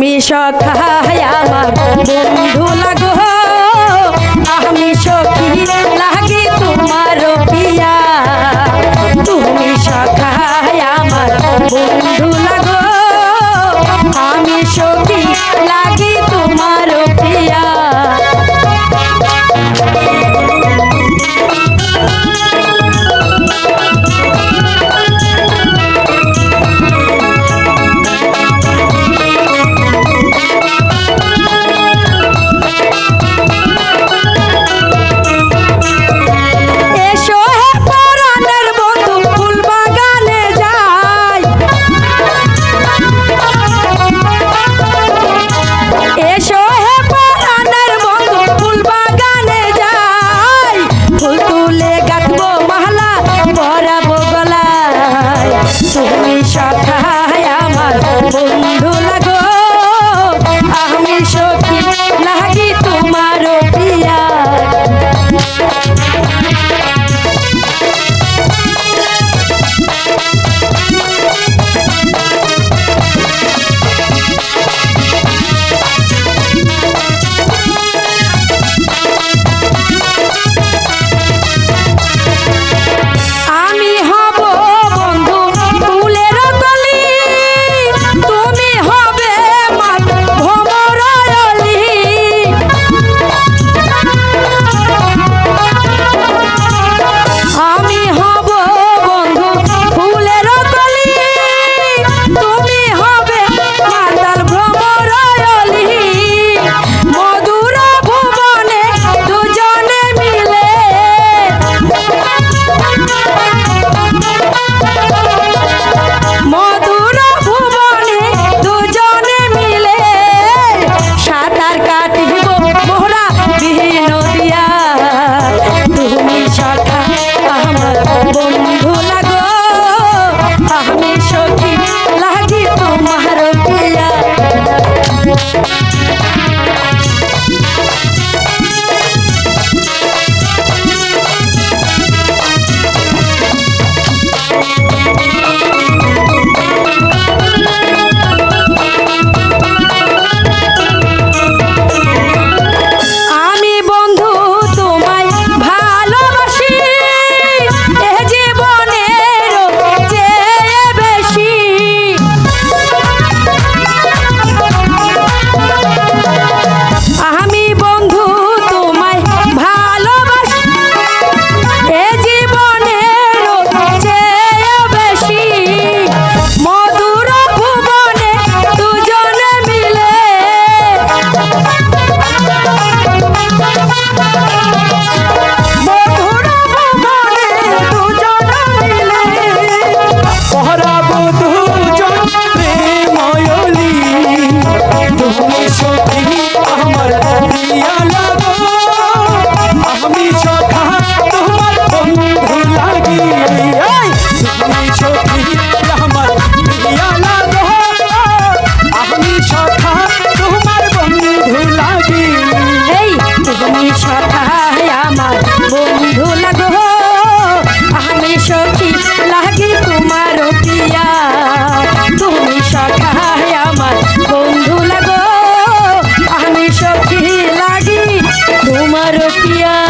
তুমি সখায় আমার বন্ধু লাগো। আমি সখী লাগে তোমার পিয়া। তুমি সখায় আমার বন্ধু লাগো। আমি সখী আরও পিয়া